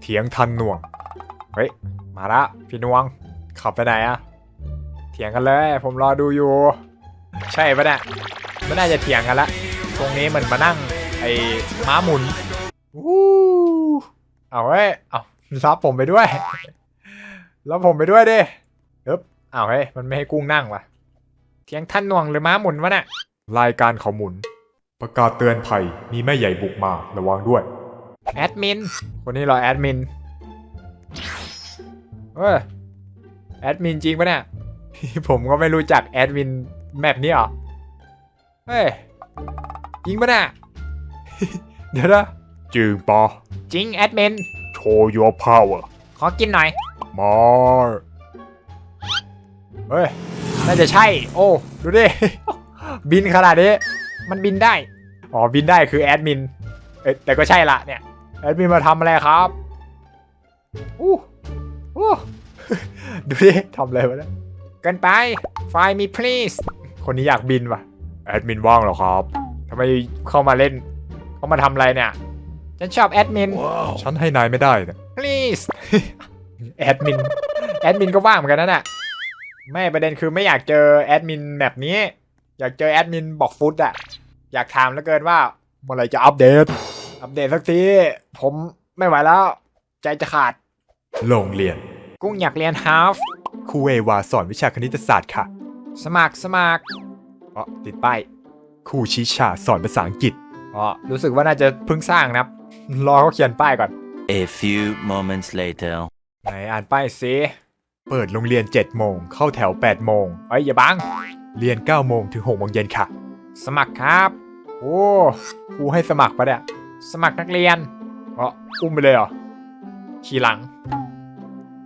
เถียงทันหน่วง เฮ้ย มาละพี่นวง ขับไปไหนอะเถียงกันเลย ผมรอดูอยู่ ใช่ปะเนี่ยไม่น่าจะเถียงกันละ ตรงนี้เหมือนมานั่ง ไอ้ม้าหมุนวู้เอาเฮ้ย เอารับผมไปด้วย รับผมไปด้วยดิเอ๊บเอาเฮ้ย มันไม่ให้กุ้งนั่งวะเถียงท่านหน่วงหรือม้าหมุนวะน่ะรายการเขาหมุน ประกาศเตือนภัยมีแม่ใหญ่บุกมาระวังด้วย แอดมิน คนนี้เหรอแอดมินเฮ้ย แอดมินจริงปะเนี่ย ผมก็ไม่รู้จักแอดมินแมปนี้หรอ เฮ้ย จริงปะเนี่ย เดี๋ยวนะจริงปะจริงแอดมินโชว์ your power ขอกินหน่อย มาเฮ้ย น่าจะใช่ โอ้ ดูดิ บินขนาดนี้ มันบินได้ อ๋อ บินได้คือแอดมิน เอ้ยแต่ก็ใช่ละเนี่ย แอดมินมาทำอะไรครับอู้อู้ดูดิทำอะไรวะเนี่ยเกินไป ไฟมี please คนนี้อยากบินว่ะ แอดมินว่างเหรอครับทำไมเข้ามาเล่น เข้ามาทำอะไรเนี่ย ฉันชอบแอดมิน ฉันให้นายไม่ได้เนี่ย please แอดมิน แอดมินก็ว่างเหมือนกันนั่นแหละไม่ประเด็นคือไม่อยากเจอแอดมินแบบนี้ อยากเจอแอดมินบอกฟุตอะอยากถามแล้วเกินว่าเมื่อไหรจะอัปเดต อัปเดตสักที ผมไม่ไหวแล้ว ใจจะขาด โรงเรียน กุ้งอยากเรียน half ครูเอวาสอนวิชาคณิตศาสตร์ค่ะ สมัครสมัครอ๋อติดป้ายครูชิชาสอนภาษาอังกฤษอ๋อรู้สึกว่าน่าจะเพิ่งสร้างนะครับ รอเขาเขียนป้ายก่อน A few moments later. ไหนอ่านป้ายสิเปิดโรงเรียน 7 โมง เข้าแถว 8 โมงเอ้ยอย่าบัง เรียน 9 โมงถึง6โมงเย็นค่ะ สมัครครับ โอ้ครูให้สมัครปะเนี่ย สมัครนักเรียนอ๋ออุ้มไปเลยเหรอ ขี่หลัง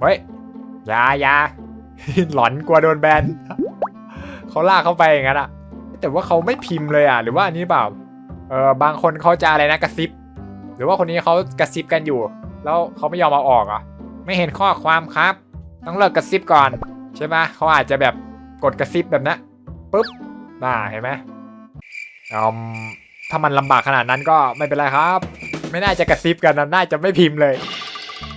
เฮ้ยอยาอยาหลอนกลัวโดนแบนเขาลากเข้าไปอย่างนั้นอะแต่ว่าเขาไม่พิมพ์เลยอะหรือว่าอันนี้เปล่า เออบางคนเขาจะอะไรนะกระซิบ หรือว่าคนนี้เขากระซิบกันอยู่ แล้วเขาไม่ยอมมาออกอะ ไม่เห็นข้อความครับ ต้องเลิกกระซิบก่อน ใช่ไหมเขาอาจจะแบบกดกระซิบแบบนั้นปุ๊บน่าเห็นไหมอืม ถ้ามันลำบากขนาดนั้นก็ไม่เป็นไรครับ ไม่น่าจะกระซิบกันนะน่าจะไม่พิมพ์เลย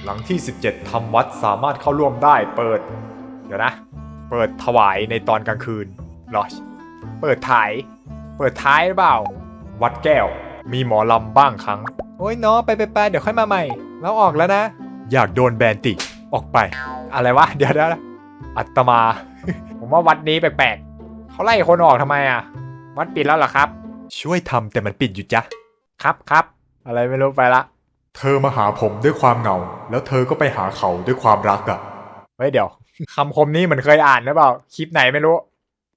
หลังที่ 17ทำวัดสามารถเข้าร่วมได้เปิด เดี๋ยวนะ เปิดถวายในตอนกลางคืนเหรอเปิดถ่าย เปิดท้ายหรือเปล่า วัดแก้ว มีหมอลำบ้างครั้ง โอ้ยเนาะไปไปไปเดี๋ยวค่อยมาใหม่ แล้วออกแล้วนะ อยากโดนแบนติ ออกไป อะไรวะ เดี๋ยวนะอัตมา ผมว่าวัดนี้แปลกๆเขาไล่คนออกทำไมอะ วัดปิดแล้วเหรอครับ ช่วยทำแต่มันปิดอยู่จ้ะ ครับครับ อะไรไม่รู้ไปละ เธอมาหาผมด้วยความเหงา แล้วเธอก็ไปหาเขาด้วยความรักอะเฮ้ยเดี๋ยว คำคมนี้เหมือนเคยอ่านหรือเปล่า คลิปไหนไม่รู้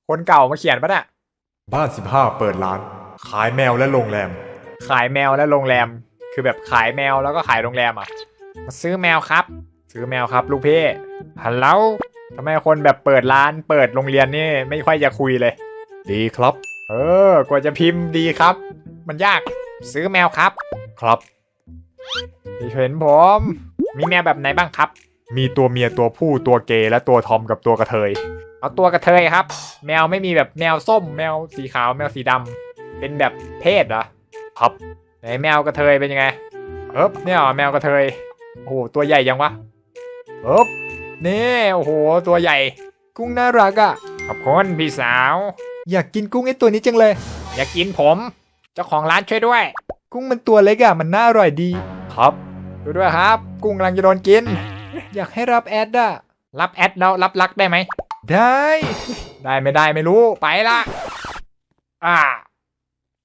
คนเก่ามาเขียนปะเนี่ยบ้าน15เปิดร้าน ขายแมวและโรงแรม ขายแมวและโรงแรม คือแบบขายแมวแล้วก็ขายโรงแรมอะ มาซื้อแมวครับ ซื้อแมวครับลูกพี่ฮัลโหลทำไมคนแบบเปิดร้าน เปิดโรงเรียนนี่ไม่ค่อยจะคุยเลย ดีครับ เออกว่าจะพิมพ์ดีครับ มันยากซื้อแมวครับ ครับเห็นผม มีแมวแบบไหนบ้างครับ มีตัวเมียตัวผู้ตัวเกย์และตัวทอมกับตัวกระเทย เอาตัวกระเทยครับ แมวไม่มีแบบแมวส้ม แมวสีขาวแมวสีดำเป็นแบบเพศเหรอครับไหนแมวกระเทยเป็นยังไงเอ๊บเนี่ยเหรอแมวกระเทยโอ้โหตัวใหญ่ยังวะเอ๊บนี่โอ้โหตัวใหญ่ กุ้งน่ารักอะ่ะขอบคุณพี่สาว อยากกินกุ้งไอ้ตัวนี้จังเลย อยากกินผม เจ้าของร้านช่วยด้วย กุ้งมันตัวเล็กอะ่ะมันน่าอร่อยดี ครับดูด้วยครับ กุ้งกำลังจะโดนกิน อยากให้รับแอดอะรับแอดแล้วรับรักได้ไหม ได้ ได้ไม่ได้ไม่รู้ไปละอ่า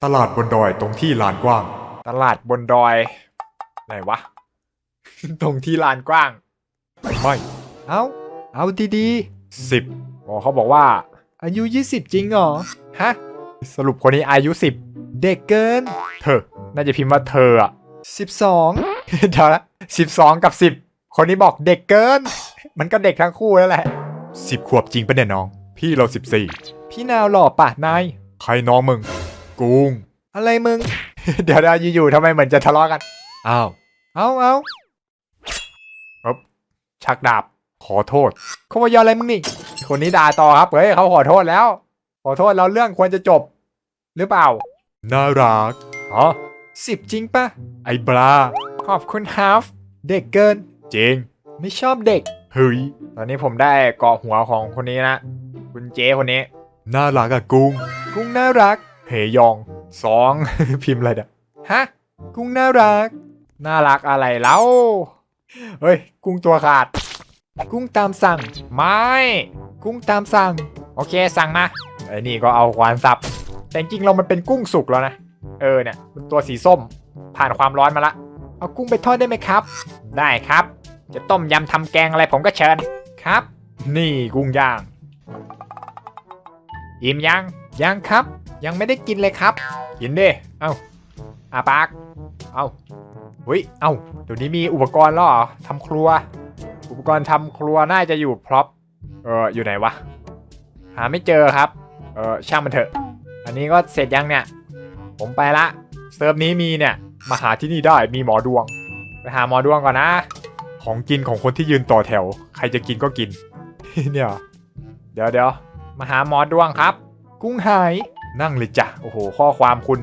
ตลาดบนดอยตรงที่ลานกว้าง ตลาดบนดอยไหนวะ ตรงที่ลานกว้าง ไม่ เอาเอาดีๆสิบอ๋อเขาบอกว่า อายุ 20 จริงเหรอ ฮะ สรุปคนนี้อายุ 10 เด็กเกิน เธอ น่าจะพิมพ์ว่าเธออะ12 เดี๋ยวละ12 กับ 10 คนนี้บอกเด็กเกิน มันก็เด็กทั้งคู่แล้วแหละ 10 ขวบจริงปะเนี่ยน้อง พี่เรา 14 พี่นาวหล่อป่ะนาย ใครน้องมึง กุ้ง อะไรมึง เดี๋ยวๆอยู่ๆทำไมเหมือนจะทะเลาะกัน อ้าว เอาเอาอ๊บชักดาบ ขอโทษเขาว่ายออะไรมึงนี่ คนนี้ด่าต่อครับเฮ้ยเขาขอโทษแล้ว ขอโทษแล้วเรื่องควรจะจบ หรือเปล่า น่ารักอ๋อสิบจริงปะไอ้บลาขอบคุณฮาฟเด็กเกิน จริง ไม่ชอบเด็กเฮ้ยตอนนี้ผมได้เกาะหัวของคนนี้นะ คุณเจ๊คนนี้ น่ารักอะกุ้ง กุ้งน่ารัก เฮยองสอง พิมพ์อะไรเนี่ยฮะ กุ้งน่ารัก น่ารักอะไรแล้วเฮ้ย กุ้งตัวขาด กุ้งตามสั่ง ไม่ กุ้งตามสั่ง โอเคสั่งมาไอ้นี่ก็เอาควานสับ แต่จริงเรามันเป็นกุ้งสุกแล้วนะ เออเนี่ยมันตัวสีส้ม ผ่านความร้อนมาละ เอากุ้งไปทอดได้ไหมครับ ได้ครับ จะต้มยำทำแกงอะไรผมก็เชิญ ครับ นี่กุ้งย่าง อิ่มยัง ยังครับ ยังไม่ได้กินเลยครับ กินดิ เอ้าอาปาก เอ้าเฮ้ยเอ้าเดี๋ยวนี้มีอุปกรณ์แล้วเหรอทำครัว อุปกรณ์ทำครัวน่าจะอยู่พร็อพ เอออยู่ไหนวะ หาไม่เจอครับ เออช่างมันเถอะ อันนี้ก็เสร็จยังเนี่ย ผมไปละ เซิร์ฟนี้มีเนี่ย มาหาที่นี่ได้มีหมอดวง ไปหาหมอดวงก่อนนะ ของกินของคนที่ยืนต่อแถว ใครจะกินก็กิน เนี่ยเดี๋ยวเดี๋ยวมาหาหมอดวงครับ กุ้งหาย นั่งเลยจ้ะ โอ้โห ข้อความคุณ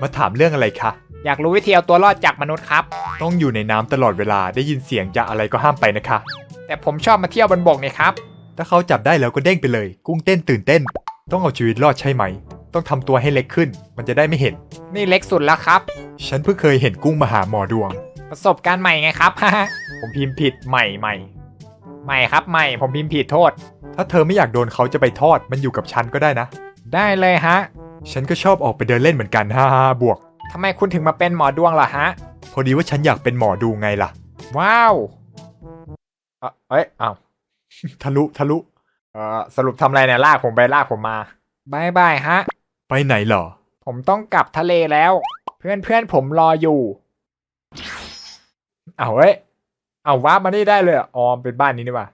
มาถามเรื่องอะไรคะ อยากรู้วิธีเอาตัวรอดจากมนุษย์ครับ ต้องอยู่ในน้ำตลอดเวลา ได้ยินเสียงจะอะไรก็ห้ามไปนะคะ แต่ผมชอบมาเที่ยวบนบกเนี่ยครับ ถ้าเขาจับได้แล้วก็เด้งไปเลย กุ้งเต้นตื่นเต้น ต้องเอาชีวิตรอดใช่ไหม ต้องทำตัวให้เล็กขึ้น มันจะได้ไม่เห็น นี่เล็กสุดแล้วครับ ฉันเพิ่งเคยเห็นกุ้งมาหาหมอดวง ประสบการณ์ใหม่ไงครับ ผมพิมพ์ผิดใหม่ใหม่ใหม่ครับใหม่ ผมพิมพ์ผิดโทษ ถ้าเธอไม่อยากโดนเขาจะไปทอด มันอยู่กับฉันก็ได้นะ ได้เลยฮะ ฉันก็ชอบออกไปเดินเล่นเหมือนกันฮ่าฮ่าบวก ทำไมคุณถึงมาเป็นหมอดวงล่ะฮะ พอดีว่าฉันอยากเป็นหมอดูไงล่ะ ว้าวเอ่อเอ้ยอ้าว ทะลุทะลุ เอ่อสรุปทำอะไรเนี่ยลากผมไปลากผมมาบายบายฮะ ไปไหนเหรอ ผมต้องกลับทะเลแล้ว เพื่อนเพื่อนผมรออยู่ เอาเว้ย เอาว้าร์ปมานี่ได้เลยเหรออ๋อเป็นบ้านนี้นี่หว่า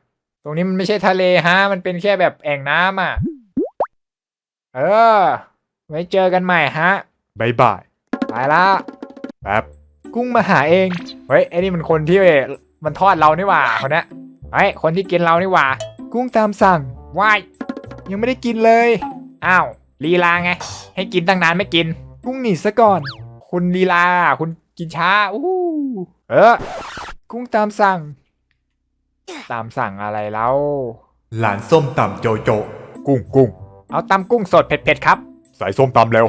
ตรงนี้มันไม่ใช่ทะเลฮะ มันเป็นแค่แบบแอ่งน้ำอะ เออ ไว้เจอกันใหม่ฮะบายบายไปละแป๊บ กุ้งมาหาเอง เฮ้ยไอ้นี่มันคนที่มันทอดเรานี่หว่าคนเนี้ย เฮ้ยคนที่กินเรานี่หว่า กุ้งตามสั่งว้ายยังไม่ได้กินเลย อ้าวลีลาไง ให้กินตั้งนานไม่กิน กุ้งหนีซะก่อน คุณลีลา คุณกินช้าอู้หูเออ กุ้งตามสั่ง ตามสั่งอะไรแล้วหลานส้มตำโจโจ กุ้งกุ้งเอาตำกุ้งสดเผ็ดๆครับ ใส่ส้มตำเร็ว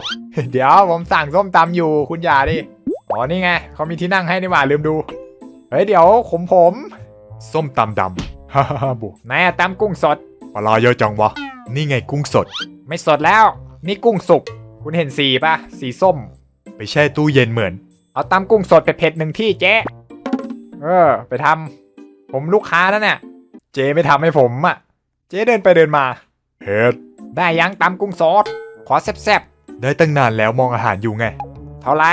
เดี๋ยวผมสั่งส้มตำอยู่คุณอย่าดิ อ๋อนี่ไงเขามีที่นั่งให้นี่หว่าลืมดู เฮ้ยเดี๋ยวขมผม ส้มตำดำฮ่าฮ่าฮ่าบวกไหนอะตำกุ้งสด ปลาร้าเยอะจังวะ นี่ไงกุ้งสด ไม่สดแล้ว นี่กุ้งสุก คุณเห็นสีปะสีส้ม ไปแช่ตู้เย็นเหมือน เอาตำกุ้งสดเผ็ดๆหนึ่งที่เจ๊เออ ไปทำผมลูกค้านั่นน่ะเจ๊ไม่ทำให้ผมอะ เจ๊เดินไปเดินมาเฮ็ดได้ยังตำกุ้งสดขอแซ่บได้ตั้งนานแล้วมองอาหารอยู่ไงๆเท่าไหร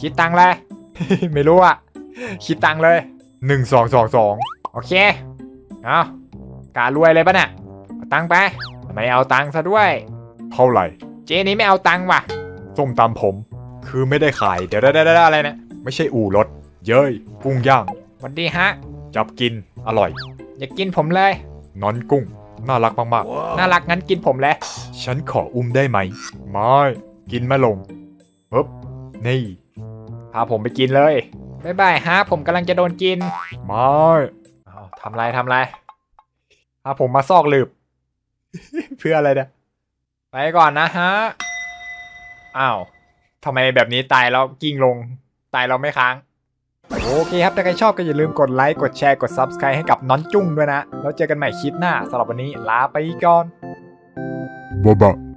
คิดตังค์เลย ไม่รู้อะ คิดตังค์เลยหนึ่งสองสองสอง โอเค เอาการวยเลยปะเนี่ยเอาตังค์ไป ไม่เอาตังค์ซะด้วย เท่าไหร่ เจ๊นี้ไม่เอาตังค์ว่ะ ส้มตำผม คือไม่ได้ขาย เดี๋เดี๋ยยววได้ได้อะไรเนี่ยไม่ใช่อู่รถ เย้ย กุ้งย่างสวัสดีฮะ จับกิน อร่อย อย่ากินผมเลย นอนกุ้ง น่ารักมากน่ารักงั้นกินผมเลยๆฉันขออุ้มได้ไหม ไม่ กินมาลงปึ๊บนี่ พาผมไปกินเลยบายบายฮะ ผมกำลังจะโดนกิน ไม่เอา ทำไรทำไรพาผมมาซอกหลืบ เพื่ออะไรเนี่ย ไปก่อนนะฮะ อ้าวทำไมแบบนี้ตายแล้วกิ้งลง ตายเราไม่ค้าง โอเคครับ ถ้าใครชอบก็อย่าลืมกดไลค์ กดแชร์ กด Subscribe ให้กับน้อนจุ้งด้วยนะ แล้วเจอกันใหม่คลิปหน้าสำหรับวันนี้ลาไปก่อนบ๊ายบาย